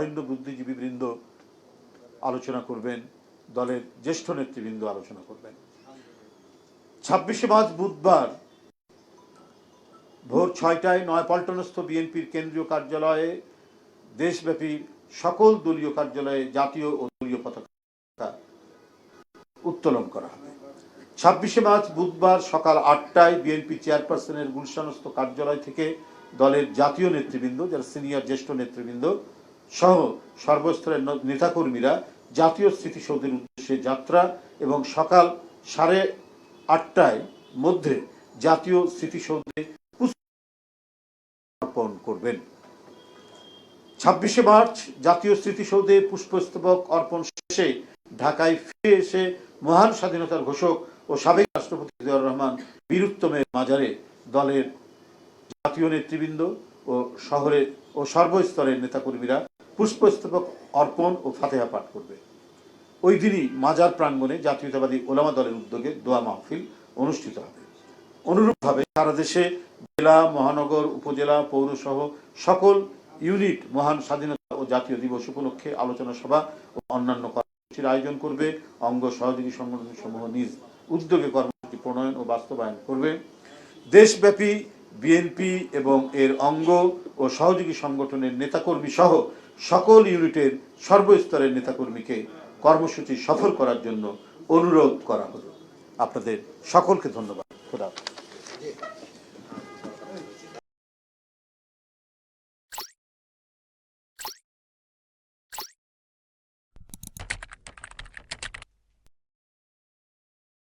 বরেণ্য বুদ্ধিজীবী বৃন্দ আলোচনা করবেন, দলের জ্যেষ্ঠ নেতৃবৃন্দ আলোচনা করবেন। ছাব্বিশে মার্চ বুধবার ভোর ছয়টায় নয়াপল্টনস্থ বিএনপির কেন্দ্রীয় কার্যালয়ে দেশব্যাপী সকল দলীয় কার্যালয়ে জাতীয় ও দলীয় পতাকা উত্তোলন করা হবে। ছাব্বিশে মার্চ বুধবার সকাল আটটায় বিএনপি চেয়ারপারসনের গুলশানস্থ কার্যালয় থেকে দলের জাতীয় নেতৃবৃন্দ, যারা সিনিয়র জ্যেষ্ঠ নেতৃবৃন্দ সহ সর্বস্তরের নেতাকর্মীরা জাতীয় স্মৃতিসৌধের উদ্দেশ্যে যাত্রা এবং সকাল সাড়ে আটটায় মধ্যে জাতীয় স্মৃতিসৌধে অর্পণ করবেন। ছাব্বিশে মার্চ জাতীয় স্মৃতিসৌধে পুষ্পস্তবক অর্পণ শেষে ঢাকায় ফিরে এসে মহান স্বাধীনতার ঘোষক ও সাবেক রাষ্ট্রপতি জিয়াউর রহমান বীরুত্তমের মাজারে দলের জাতীয় নেতৃবৃন্দ ও শহরের ও সর্বস্তরের নেতাকর্মীরা পুষ্পস্তবক অর্পণ ও ফাতেহা পাঠ করবে। ওই দিনই মাজার প্রাঙ্গণে জাতীয়তাবাদী ওলামা দলের উদ্যোগে দোয়া মাহফিল অনুষ্ঠিত হবে। অনুরূপভাবে সারা দেশে জেলা, মহানগর, উপজেলা, পৌরসহ সকল ইউনিট, মহান স্বাধীনতা ও জাতীয় দিবস উপলক্ষে আলোচনা সভা ও অন্যান্য কর্মসূচির আয়োজন করবে। অঙ্গ সহযোগী সংগঠন সমূহ নিজ উদ্যোগে কর্মসূচি প্রণয়ন ও বাস্তবায়ন করবে। দেশব্যাপী বিএনপি এবং এর অঙ্গ ও সহযোগী সংগঠনের নেতাকর্মী সহ সকল ইউনিটের সর্বস্তরের নেতাকর্মীকে কর্মসূচি সফল করার জন্য অনুরোধ করা হলো আপনাদের সকলকে ধন্যবাদ খোদা।